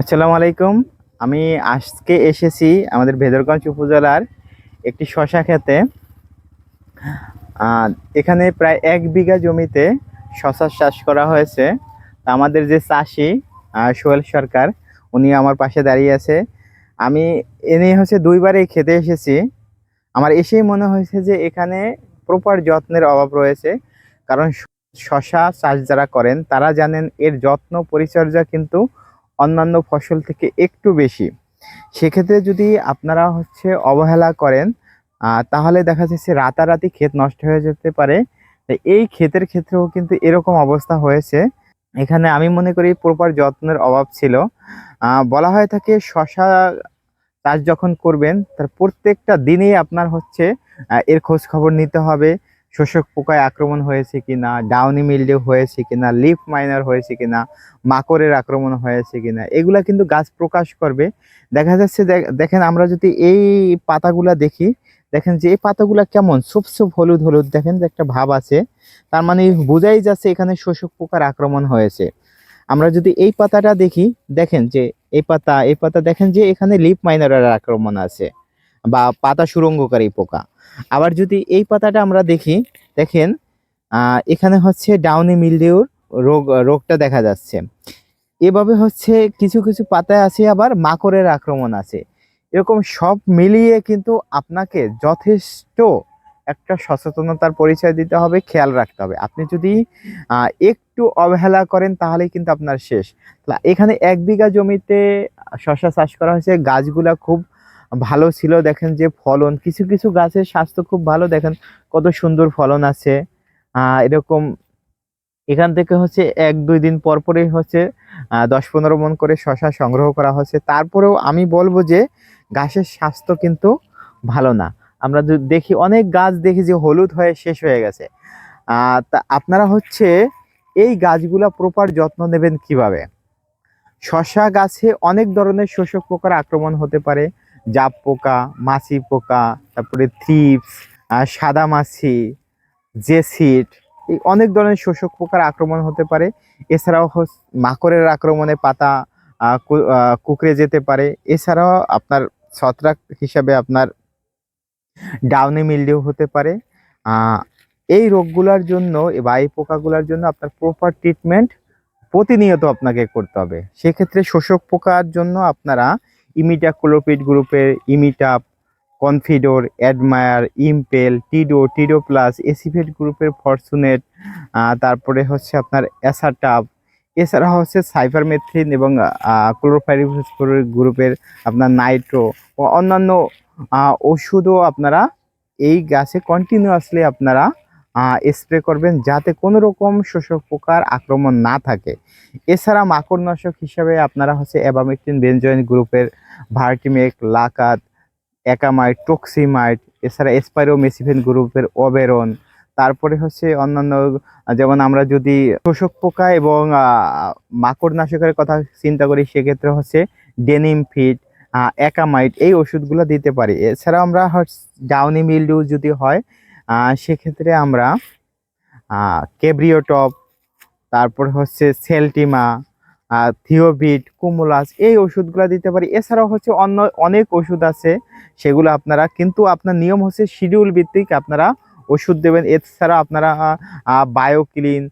আসসালামু আলাইকুম। আমি আজকে এসেছি আমাদের ভেদরগঞ্জ উপজেলার একটি শশা খেতে। এখানে প্রায় এক বিঘা জমিতে শশা চাষ করা হয়েছে। আমাদের যে চাষি সোহেল সরকার, উনি আমার পাশে দাঁড়িয়ে আছে। আমি এনে হচ্ছে দুইবারই খেতে এসেছি। আমার এসেই মনে হয়েছে যে এখানে প্রপার যত্নের অভাব রয়েছে। কারণ শশা চাষ যারা করেন, তারা জানেন এর যত্ন পরিচর্যা কিন্তু অন্যান্য ফসল থেকে একটু বেশি। সেক্ষেত্রে যদি আপনারা হচ্ছে অবহেলা করেন তাহলে দেখা যাচ্ছে রাতারাতি ক্ষেত নষ্ট হয়ে যেতে পারে। এই ক্ষেতের ক্ষেত্রেও কিন্তু এরকম অবস্থা হয়েছে। এখানে আমি মনে করি প্রপার যত্নের অভাব ছিল। বলা হয়ে থাকে শশা চাষ যখন করবেন, তার প্রত্যেকটা দিনেই আপনার হচ্ছে এর খোঁজ খবর নিতে হবে। শোষক পোকায় আক্রমণ হয়েছে কিনা ডাউনি মিল্ডিউ হয়েছে কিনা লিফ মাইনার হয়েছে কিনা, মাকড়ের আক্রমণ হয়েছে কিনা, এগুলা কিন্তু গাছ প্রকাশ করবে। দেখা যাচ্ছে দেখ- দেখেন আমরা যদি এই পাতাগুলা দেখি, দেখেন যে এই পাতাগুলা কেমন, সুপ সুপ হলুদ হলুদ, দেখেন যে একটা ভাব আছে। তার মানে বোঝাই যাচ্ছে এখানে শোষক পোকার আক্রমণ হয়েছে। আমরা যদি এই পাতাটা দেখি, দেখেন যে এই পাতা এই পাতা দেখেন যে এখানে লিপ মাইনারের আক্রমণ আছে। বা পাতা সুরঙ্গকারী পোকা। আবার যদি এই পাতাটা আমরা দেখি, দেখেন এখানে হচ্ছে ডাউনি মিলডিউর রোগ, রোগটা দেখা যাচ্ছে। এভাবে হচ্ছে কিছু কিছু পাতায় আছে, আবার মাকড়ের আক্রমণ আছে। এরকম সব মিলিয়ে কিন্তু আপনাকে যথেষ্ট একটা সচেতনতার পরিচয় দিতে হবে, খেয়াল রাখতে হবে। আপনি যদি একটু অবহেলা করেন তাহলে কিন্তু আপনার শেষ। এখানে এক বিঘা জমিতে শশা চাষ করা হয়েছে, গাছগুলা খুব ভালো ছিল, দেখেন যে ফলন, কিছু কিছু গাছের স্বাস্থ্য খুব ভালো, দেখেন কত সুন্দর ফলন আছে। এরকম এখান থেকে হচ্ছে এক দুই দিন পর পরই হচ্ছে দশ পনেরো মন করে শশা সংগ্রহ করা হচ্ছে। তারপরেও আমি বলব যে গাছের স্বাস্থ্য কিন্তু ভালো না। আমরা দেখি অনেক গাছ দেখি যে হলুদ হয়ে শেষ হয়ে গেছে। তা আপনারা হচ্ছে এই গাছগুলা প্রপার যত্ন নেবেন কীভাবে? শশা গাছে অনেক ধরনের শোষক পোকার আক্রমণ হতে পারে জাপ পোকা, মাছি পোকা, তারপরে থ্রিপস সাদা মাছি, জেসিড, এই অনেক ধরনের শোষক পোকার আক্রমণ হতে পারে। এছাড়াও মাকড়ের আক্রমণে পাতা কুকড়ে যেতে পারে। এছাড়াও আপনার ছত্রাক হিসাবে আপনার ডাউনি মিলডিউ হতে পারে। এই রোগগুলোর জন্য বা এই পোকাগুলোর জন্য আপনার প্রপার ট্রিটমেন্ট প্রতিনিয়ত আপনাকে করতে হবে। সেক্ষেত্রে শোষক পোকার জন্য আপনারা ইমিটাক্লোপিড গ্রুপের ইমিটাপ, কনফিডোর, অ্যাডমায়ার, ইমপেল, টিডো টিডো প্লাস, এসিফেট গ্রুপের ফরচুনেট তারপরে হচ্ছে আপনার অ্যাসাটাপ। এছাড়া হচ্ছে সাইফারমেথ্রিন এবং ক্লোরোফাইরিফোসফোর গ্রুপের আপনার নাইট্রো ও অন্যান্য ওষুধও আপনারা এই গাছে কন্টিনিউয়াসলি আপনারা স্প্রে করবেন যাতে কোনো রকম শোষক পোকার আক্রমণ না থাকে। এছাড়া মাকড়নাশক হিসাবে আপনারা হচ্ছে অ্যাবামেকটিন বেনজয়েন গ্রুপের ভার্টিমেক লাকাত একামাইট টক্সিমাইট এছাড়া এসপাইরোমেসিফেন গ্রুপের ওবেরন তারপরে হচ্ছে অন্যান্য, যেমন আমরা যদি শোষক পোকা এবং মাকড়নাশকের কথা চিন্তা করি, সেক্ষেত্রে হচ্ছে ডেনিম ফিট একামাইট এই ওষুধগুলো দিতে পারি। এছাড়া আমরা ডাউনি মিলডিউ যদি হয় সেক্ষেত্রে আমরা কেব্রিওটপ, তারপর হচ্ছে সেলটিমা থিওভিট কুমুলাস এই ওষুধগুলো দিতে পারি। এছাড়াও হচ্ছে অন্য অনেক ওষুধ আছে, সেগুলো আপনারা কিন্তু আপনার নিয়ম হচ্ছে শিডিউল ভিত্তিক আপনারা ওষুধ দেবেন। এছাড়া আপনারা বায়োক্লিন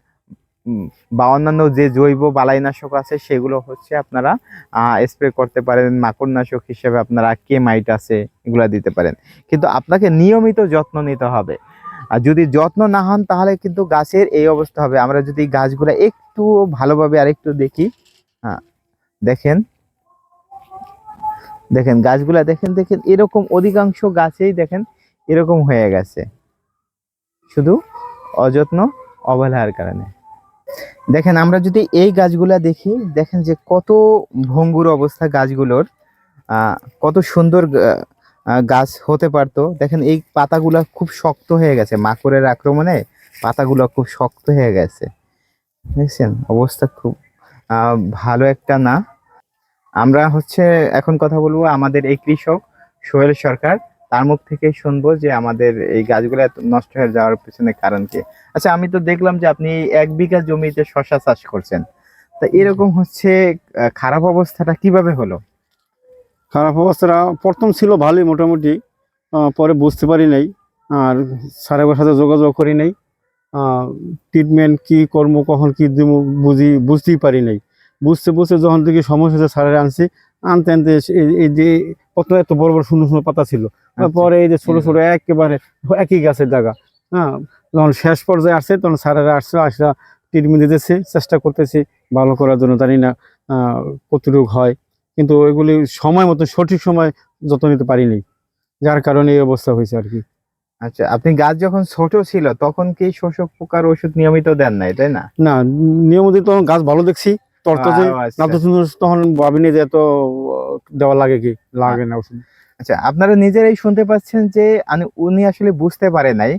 বা অন্যান্য যে জৈব বালাইনাশক আছে, সেগুলো হচ্ছে আপনারা স্প্রে করতে পারেন, মাকড়নাশক হিসেবে আপনারা কেমাইট আছে, এগুলো দিতে পারেন। কিন্তু আপনাকে নিয়মিত যত্ন নিতে হবে। আর যদি যত্ন না হন, তাহলে কিন্তু গাছের এই অবস্থা হবে। আমরা যদি গাছগুলো একটু ভালোভাবে আরেকটু দেখি হ্যাঁ দেখেন। দেখেন, গাছগুলা দেখেন দেখেন, এরকম অধিকাংশ গাছেই দেখেন, এরকম হয়ে গেছে। শুধু অযত্ন, অবহেলার কারণে। দেখেন, আমরা যদি এই গাছগুলা দেখি, দেখেন যে কত ভঙ্গুর অবস্থা গাছগুলোর। কত সুন্দর গাছ হতে পারতো। দেখেন, এই পাতাগুলা খুব শক্ত হয়ে গেছে। মাকড়ের আক্রমণে পাতাগুলো খুব শক্ত হয়ে গেছে। দেখছেন? অবস্থা খুব ভালো একটা না। আমরা হচ্ছে, এখন কথা বলব আমাদের এই কৃষক সোহেল সরকার। তার মুখ থেকে শুনব যে আমাদের এই গাছগুলো এত নষ্ট হয়ে যাওয়ার পিছনে কারণ কি। আচ্ছা আমি তো দেখলাম যে আপনি এক বিঘা জমিতে শশা চাষ করছেন। তা এরকম হচ্ছে খারাপ অবস্থাটা কীভাবে হলো? খারাপ অবস্থাটা প্রথম ছিল ভালোই মোটামুটি পরে বুঝতে পারি নাই, আর স্যারের সাথে যোগাযোগ করি নাই ট্রিটমেন্ট কি কর্ম কখন কি দিব বুঝি, বুঝতেই পারি নাই। বুঝতে বুঝতে যখন থেকে সমস্যা হচ্ছে স্যারের আনছি, আনতে আনতে এই- যে কত এত বড় বড় সুন্দর সুন্দর পাতা ছিল। পরে এই যে ছোট ছোট একেবারে একই গাছের জায়গা। হ্যাঁ যখন শেষ পর্যায়ে আসছে তখন স্যারেরা আসছে আসা ট্রিটমেন্ট দিতেছে চেষ্টা করতেছি ভালো করার জন্য জানি না কতটুকু হয়। কিন্তু ওইগুলি সময় মতো সঠিক সময় যত্ন নিতে পারিনি। যার কারণে এই অবস্থা হয়েছে আর কি। আচ্ছা আপনি গাছ যখন ছোট ছিল তখন কি শোষক পোকার ওষুধ নিয়মিত দেন নাই তাই না? না নিয়মিত তখন গাছ ভালো দেখছি আচ্ছা। তখন ভাবিনি যে এত দেওয়া লাগে কি? লাগে না ওষুধ। আচ্ছা আপনারা নিজেরাই শুনতে পাচ্ছেন যে উনি আসলে বুঝতে পারে নাই।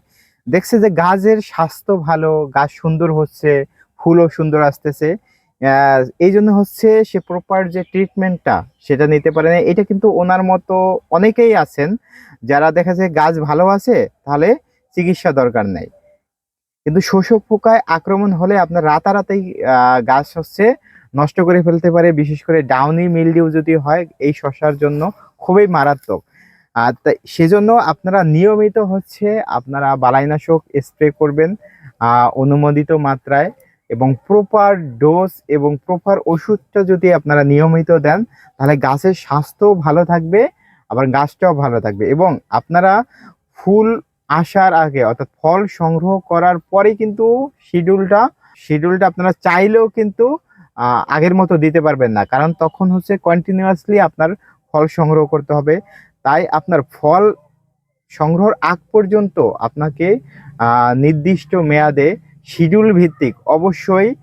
দেখছে যে গাছের স্বাস্থ্য ভালো, গাছ সুন্দর হচ্ছে, ফুলও সুন্দর আসতেছে। এই জন্য হচ্ছে সে প্রপার যে ট্রিটমেন্টটা সেটা নিতে পারে না এটা কিন্তু ওনার মতো অনেকেই আছেন যারা দেখা যায় গাছ ভালো আছে, তাহলে চিকিৎসা দরকার নেই। কিন্তু শোষক পোকায় আক্রমণ হলে আপনার রাতারাতেই গাছ হচ্ছে নষ্ট করে ফেলতে পারে, বিশেষ করে ডাউনি মিলডিউ যদি হয় এই শসার জন্য। খুবই মারাত্মক। আর তাই সেজন্য আপনারা নিয়মিত হচ্ছে আপনারা বালাইনাশক স্প্রে করবেন অনুমোদিত মাত্রায় এবং প্রপার ডোজ এবং প্রপার ওষুধটা যদি আপনারা নিয়মিত দেন, তাহলে গাছের স্বাস্থ্য ভালো থাকবে, আবার গাছটাও ভালো থাকবে এবং আপনারা ফুল আসার আগে অর্থাৎ ফল সংগ্রহ করার পরে কিন্তু শিডিউলটা শিডিউলটা আপনারা চাইলেও কিন্তু আগের মতো দিতে পারবেন না। কারণ তখন হচ্ছে কন্টিনিউয়াসলি আপনার ফল সংগ্রহ করতে হবে। তাই আপনার ফল সংগ্রহর আগ পর্যন্ত আপনাকে নির্দিষ্ট মেয়াদে শিডিউল ভিত্তিক অবশ্যই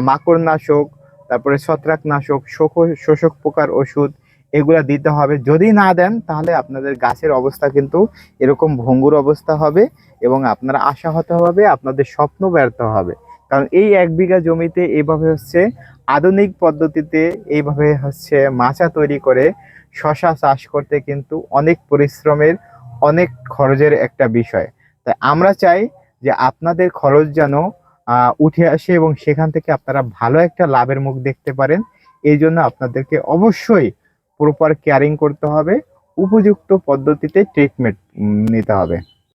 মাকড়নাশক, তারপরে ছত্রাকনাশক, শোক- শোষক পোকার ওষুধ এগুলা দিতে হবে। যদি না দেন, তাহলে আপনাদের গাছের অবস্থা কিন্তু এরকম ভঙ্গুর অবস্থা হবে এবং আপনারা আশাহত হবে, আপনাদের স্বপ্ন ব্যর্থ হবে। কারণ এই এক বিঘা জমিতে এইভাবে হচ্ছে আধুনিক পদ্ধতিতে এইভাবে হচ্ছে মাচা তৈরি করে শশা চাষ করতে কিন্তু অনেক পরিশ্রমের, অনেক খরচের একটা বিষয়। তাই আমরা চাই যে আপনাদের খরচ যেন উঠে আসে এবং সেখান থেকে আপনারা ভালো একটা লাভের মুখ দেখতে পারেন। এই জন্য আপনাদেরকে অবশ্যই প্রপার কেয়ারিং করতে হবে। উপযুক্ত পদ্ধতিতে ট্রিটমেন্ট নিতে হবে।